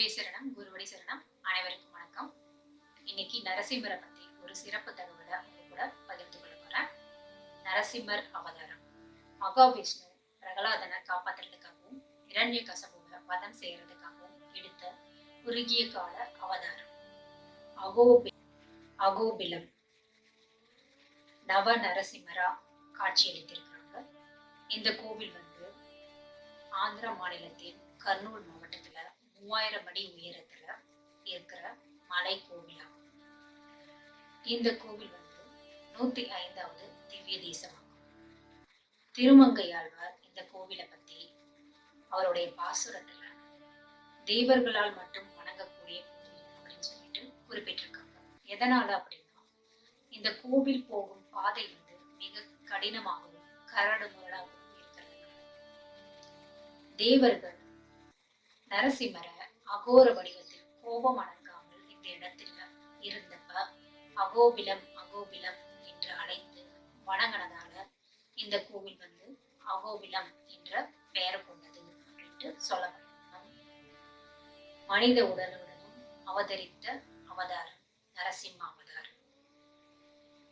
குருவே சரணம் குருவடி சரணம். அனைவருக்கும் வணக்கம். இன்னைக்கு நரசிம்மரை பத்தி ஒரு சிறப்பு தகவலை உங்க கூட பகிர்ந்து கொள்ள போறேன். நரசிம்மர் அவதாரம். மகாவிஷ்ணு பிரகலாதனை காப்பாத்துறதுக்காகவும் இரண்ய கசபுவை வதம் செய்யறதுக்காகவும் எடுத்த குறுகிய கால அவதாரம். அகோபி அகோபிலம். நவ நரசிம்மரா காட்சியளித்திருக்கிறாங்க. இந்த கோவில் வந்து ஆந்திர மாநிலத்தின் கர்னூல் மாவட்டத்துல மூவாயிரம் அடி உயரத்துல இருக்கிற மலை கோவிலாகும். இந்த கோவில் வந்து நூத்தி ஐந்தாவது திவ்ய தேசமாகும். திருமங்கையாழ்வார் இந்த கோவிலை பத்தி அவருடைய பாசுரத்துல தேவர்களால் மட்டும் வணங்கக்கூடிய கோவில் அப்படின்னு சொல்லிட்டு குறிப்பிட்டிருக்காங்க. எதனால அப்படின்னா இந்த கோவில் போகும் பாதை வந்து மிக கடினமாகவும் கரடு முரடாகவும் இருக்கிறதுனால. தேவர்கள் நரசிம்மரை அகோர வடிவத்தில் கோபம் அடங்காமல் இந்த இடத்தில் இருந்தப்ப அகோபிலம் அகோபிலம் என்று அழைத்து வணங்கினதால இந்த கோவில் வந்து அகோபிலம் என்ற பெயர் கொண்டது அப்படின்ட்டு சொல்லப்படுது மனித உடலுடனும் அவதரித்த அவதாரம் நரசிம்ம அவதாரம்.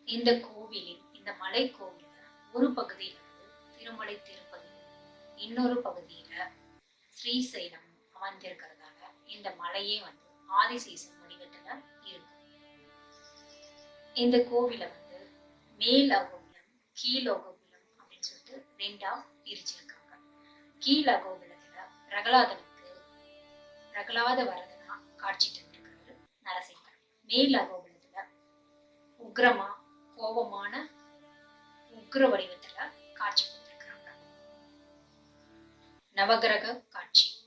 இந்த கோவிலின் இந்த மலை கோவில ஒரு பகுதியில வந்து திருமலை திருப்பதி இன்னொரு பகுதியில ஸ்ரீசைலம் அமர்ந்திருக்கிறதால இந்த மலையே வந்து ஆதிசேஷன் வடிவத்துல இருக்கும் இந்த கோவில வந்து மேல் அகோபிலம் அப்படின்னு சொல்லிட்டு ரெண்டா பிரிச்சிருக்காங்க. கீழ் பிரகலாதனுக்கு பிரகலாத வரதனா காட்சி தந்திருக்கிறாரு நரசிம்மர். மேல் உக்ரமா கோபமான உக்ர வடிவத்துல காட்சி கொடுத்திருக்கிறாங்க. நவகிரக காட்சி.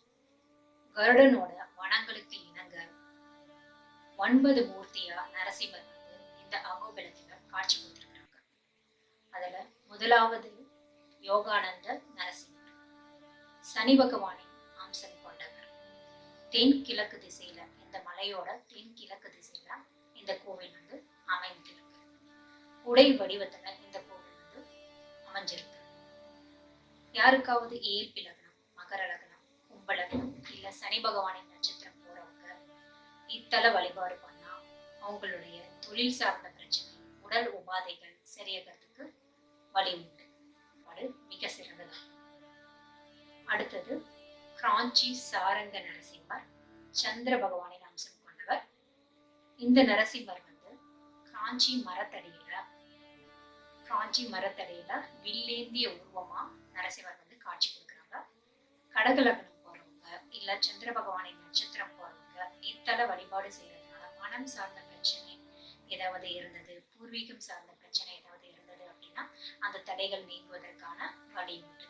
கருடனோட வனங்களுக்கு இணங்க ஒன்பது மூர்த்தியா நரசிம்மர் வந்து இந்த அகோபிலத்துல காட்சி கொடுத்திருக்கிறாங்க. அதுல முதலாவது யோகானந்த நரசிம்மர் சனி பகவானின் அம்சம் கொண்டவர். தென் கிழக்கு திசையில இந்த மலையோட தென் கிழக்கு திசையில இந்த கோவில் வந்து அமைந்திருக்கு. உடை வடிவத்துல இந்த கோவில் வந்து அமைஞ்சிருக்கு. யாருக்காவது ஏற்பிலகனம் மகர லக்னம் பலனும் லக்னம் இல்ல சனி பகவானின் நட்சத்திரம் போறவங்க இத்தல வழிபாடு பண்ணா அவங்களுடைய தொழில் சார்ந்த பிரச்சனை உடல் உபாதைகள் சரியாகிறதுக்கு வழி உண்டு அது மிக சிறந்ததாகும் அடுத்தது கிராஞ்சி சாரங்க நரசிம்மர் சந்திர பகவானின் அம்சம் கொண்டவர். இந்த நரசிம்மர் வந்து கிராஞ்சி மரத்தடியில காஞ்சி மரத்தடியில வில்லேந்திய உருவமா நரசிம்மர் வந்து காட்சி கொடுக்குறாங்க. கடகலக்னம் இல்ல சந்திர பகவானின் நட்சத்திரம் போறவங்க இத்தல வழிபாடு செய்யறதுனால மனம் சார்ந்த பிரச்சனை ஏதாவது இருந்தது? பூர்வீகம் சார்ந்த பிரச்சனை ஏதாவது இருந்தது அப்படின்னா அந்த தடைகள் நீங்குவதற்கான வழி உண்டு.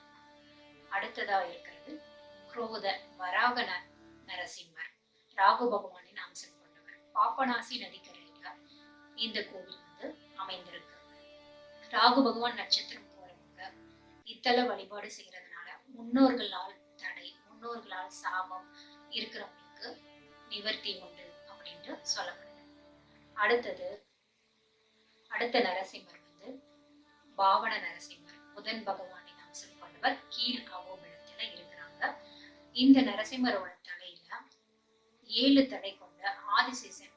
அடுத்ததா இருக்கிறது குரோத வராக ந- நரசிம்மர். ராகு பகவானின் அம்சம் கொண்டவர். பாப்பநாசி நதிக்கரையில இந்த கோவில் வந்து அமைந்திருக்கு. ராகு பகவான் நட்சத்திரம் போறவங்க இத்தல வழிபாடு செய்யறதுனால முன்னோர்களால் முன்னோர்களால் சாபம் இருக்கிறவங்களுக்கு நிவர்த்தி உண்டு அப்படின்ட்டு சொல்லப்படுது. அடுத்தது அடுத்த நரசிம்மர் வந்து பாவன நரசிம்மர் புதன் பகவானின் அம்சம் கொண்டவர் கீழ் அவோபலத்துல இருக்கிறாங்க. இந்த நரசிம்மரோட தலையில ஏழு தடை கொண்ட ஆதிசேஷன்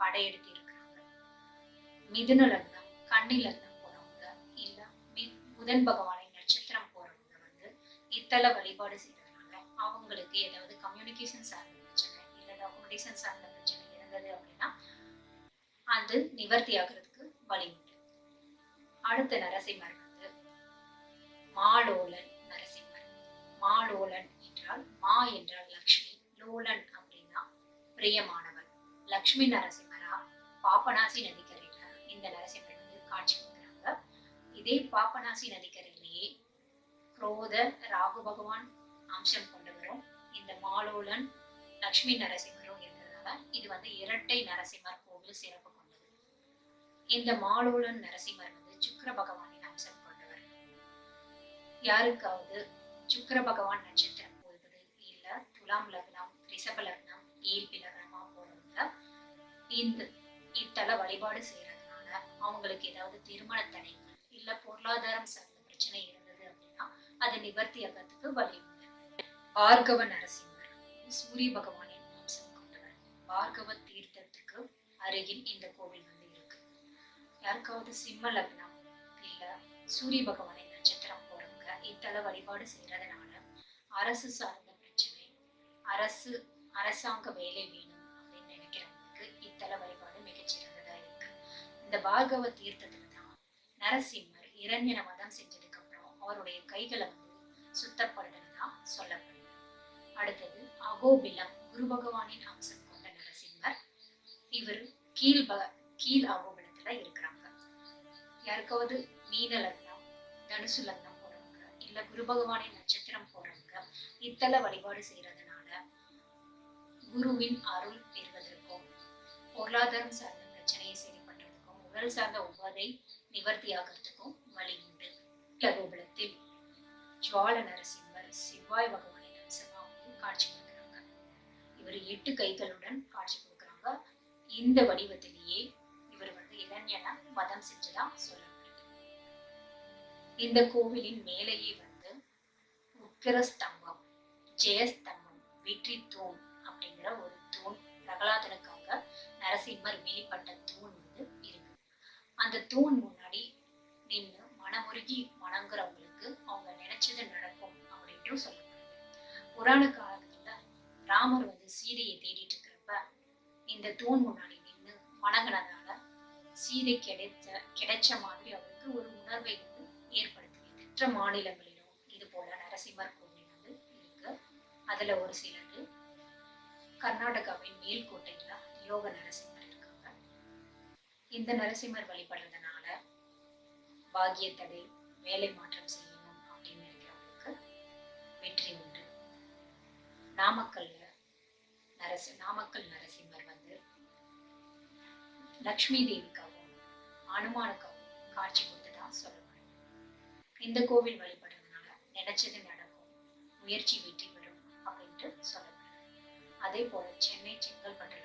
படையெடுத்து இருக்கிறாங்க. மிதுன லக்னம் கன்னி லக்னம் போறவங்க இல்ல புதன் பகவானின் நட்சத்திரம் போறவங்க வந்து இத்தல வழிபாடு செய்யறாங்க அவங்களுக்கு ஏதாவது கம்யூனிகேஷன் சார்ந்த பிரச்சனை இல்லை டாக்குமெண்டேஷன் சார்ந்த பிரச்சனை இருந்தது அப்படின்னா அது நிவர்த்தி ஆகிறதுக்கு வழி உண்டு. அடுத்த நரசிம்மர் வந்து மாலோலன் நரசிம்மர். மாலோலன் என்றால் மா என்றால் லக்ஷ்மி லோலன் அப்படின்னா பிரியமானவர். லக்ஷ்மி நரசிம்மரா? பாப்பநாசி நதிக்கரையில இந்த நரசிம்மர் வந்து காட்சி கொடுக்குறாங்க. இதே பாப்பநாசி நதிக்கரையிலேயே குரோத ராகு பகவான் அம்சம் கொண்டு வரும் இந்த மாலோலன் லக்ஷ்மி நரசிம்மரும் இருக்கிறதுனால இது வந்து இரட்டை நரசிம்மர் கோவில் சிறப்பு கொண்டது. இந்த மாலோலன் நரசிம்மர் வந்து சுக்கிர பகவானின் அம்சம் கொண்டவர். யாருக்காவது சுக்கர பகவான் நட்சத்திரம் போகுது இல்ல துலாம் லக்னம் ரிஷப லக்னம் ஏல்பி லக்னமா போறவங்க இந்த இத்தல வழிபாடு செய்யறதுனால அவங்களுக்கு ஏதாவது திருமண தடைகள் இல்ல பொருளாதாரம் சார்ந்த பிரச்சனை இருந்தது அப்படின்னா அது நிவர்த்தி ஆகிறதுக்கு வழி பார்கவ நரசிம்மர் சூரிய பகவானின் அம்சம் பார்கவ தீர்த்தத்துக்கு அருகில் இந்த கோவில் வந்து இருக்கு. யாருக்காவது சிம்ம லக்னம் இல்ல சூரிய பகவானின் நட்சத்திரம் போறவங்க இத்தல வழிபாடு செய்யறதுனால அரசு சார்ந்த பிரச்சனை அரசு அரசாங்க வேலை வேணும் அப்படின்னு நினைக்கிறவங்களுக்கு இத்தல வழிபாடு மிகச்சிறந்ததா இருக்கு. இந்த பார்கவ தீர்த்தத்துல தான் நரசிம்மர் இரண்யன மதம் செஞ்சதுக்கு அப்புறம் அவருடைய கைகளை வந்து சுத்தப்படுறதுதான் சொல்லப்படுது அடுத்தது அகோபிலம் குரு பகவானின் அம்சம் கொண்ட நரசிம்மர். இவர் கீழ் ப கீழ் அகோபிலத்துல இருக்கிறாங்க. யாருக்காவது மீன லக்னம் தனுசு லக்னம் போறவங்க இல்ல குரு பகவானின் நட்சத்திரம் போறவங்க இத்தல வழிபாடு செய்யறதுனால குருவின் அருள் பெறுவதற்கும் பொருளாதாரம் சார்ந்த பிரச்சனையை சரி பண்றதுக்கும் உடல் சார்ந்த உபாதை நிவர்த்தியாகிறதுக்கும் வழி உண்டு. அகோபிலத்தில் ஜுவால நரசிம்மர் செவ்வாய் பகவான் காட்சி கொடுக்குறாங்க. இவர் எட்டு கைகளுடன் காட்சி கொடுக்குறாங்க. இந்த வடிவத்திலேயே இவர் வந்து இளைஞனா மதம் செஞ்சதா சொல்லப்படுது. இந்த கோவிலின் மேலேயே வந்து உக்கிர ஸ்தம்பம் ஜெயஸ்தம்பம் வெற்றி தூண் அப்படிங்கிற ஒரு தூண் பிரகலாதனுக்காக நரசிம்மர் வெளிப்பட்ட தூண் வந்து இருக்கு. அந்த தூண் முன்னாடி நின்று மனமுருகி வணங்குறவங்களுக்கு அவங்க நினைச்சது நடக்கும் அப்படின்ட்டு சொல்லுவாங்க புராண காலத்துல ராமர் வந்து சீதையை தேடிட்டு இருக்கிறப்ப இந்த தூண் முன்னாடி நின்று வணங்கினதால சீதை கிடைச்ச கிடைச்ச மாதிரி அவருக்கு ஒரு உணர்வை வந்து ஏற்படுத்தியது. மற்ற மாநிலங்களிலும் இது போல நரசிம்மர் கோவில் வந்து இருக்கு. அதுல ஒரு சிலது கர்நாடகாவின் மேல்கோட்டையில யோக நரசிம்மர் இருக்காங்க. இந்த நரசிம்மர் வழிபடுறதுனால பாகியத்தடை வேலை மாற்றம் செய்ய நாமக்கல்ல நரசி நாமக்கல் நரசிம்மர் வந்து லக்ஷ்மி தேவிக்காகவும் அனுமானுக்காகவும் காட்சி கொடுத்ததா சொல்லப்படும். இந்த கோவில் வழிபடுறதுனால நினைச்சது நடக்கும் முயற்சி வெற்றி பெறும் அப்படின்ட்டு சொல்லப்படுது அதே போல சென்னை செங்கல்பட்டுல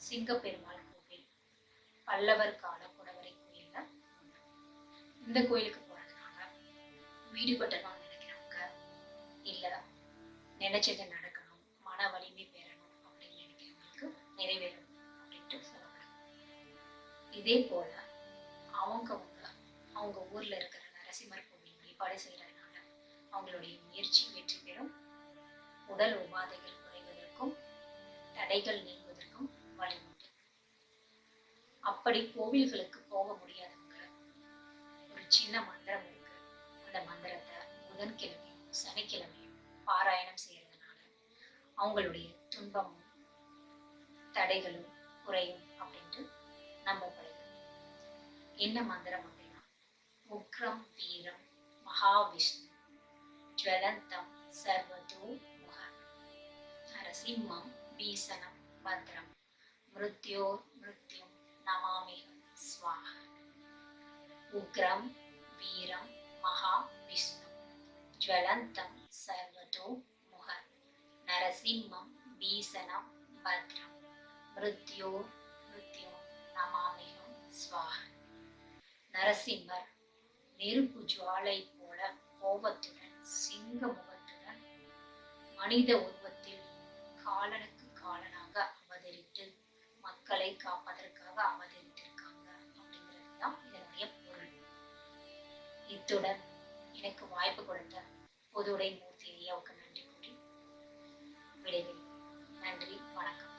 சிங்கப்பெருமாள் கோவில் பல்லவர் கால குடவரை கோயில்ல இந்த கோயிலுக்கு போறதுனால வீடு கட்டணும் நினைச்சது நடக்கணும். மன வலிமை பெறணும் அப்படின்னு நினைக்கிறவங்களுக்கு நிறைவேறும் அப்படின்ட்டு சொல்லப்படுது இதே போல அவங்கவுங்க அவங்க ஊர்ல இருக்கிற நரசிம்மர் கோவில் வழிபாடு செய்யறதுனால அவங்களுடைய முயற்சி வெற்றி பெறும். உடல் உபாதைகள் குறைவதற்கும் தடைகள் நீங்குவதற்கும் வழி உண்டு. அப்படி கோவில்களுக்கு போக முடியாதவங்க ஒரு சின்ன மந்திரம் இருக்கு. அந்த மந்திரத்தை புதன்கிழமையும் சனிக்கிழமையும் அவங்களுடைய துன்பமும் தடைகளும் குறையும் அப்படின்ட்டு நம்பப்படுது என்ன மந்திரம் அப்படின்னா உக்ரம் வீரம் மகாவிஷ்ணு ஜுவலந்தம் சர்வதோ முக நரசிம்மம் பீசனம் பத்ரம் மிருத்யோர் மிருத்யும் நமாமிகம் ஸ்வாஹ. உக்ரம் வீரம் மகா விஷ்ணு ஜுவலந்தம் சர்வதோ நரசிம்மம் பீசனம் பத்ரம். மிருத்யோ மிருத்யோ நமாமிகம் சுவாக நரசிம்மர் நெருப்பு ஜுவாலை போல கோபத்துடன் சிங்க முகத்துடன் மனித உருவத்தில் காலனுக்கு காலனாக அவதரித்து மக்களை காப்பதற்காக அவதரித்திருக்காங்க அப்படிங்கிறது தான் இதனுடைய பொருள். இத்துடன் எனக்கு வாய்ப்பு கொடுத்த பொதுவுடை மூர்த்தி ஐயாவுக்கு விடைபெறும் நன்றி வணக்கம்.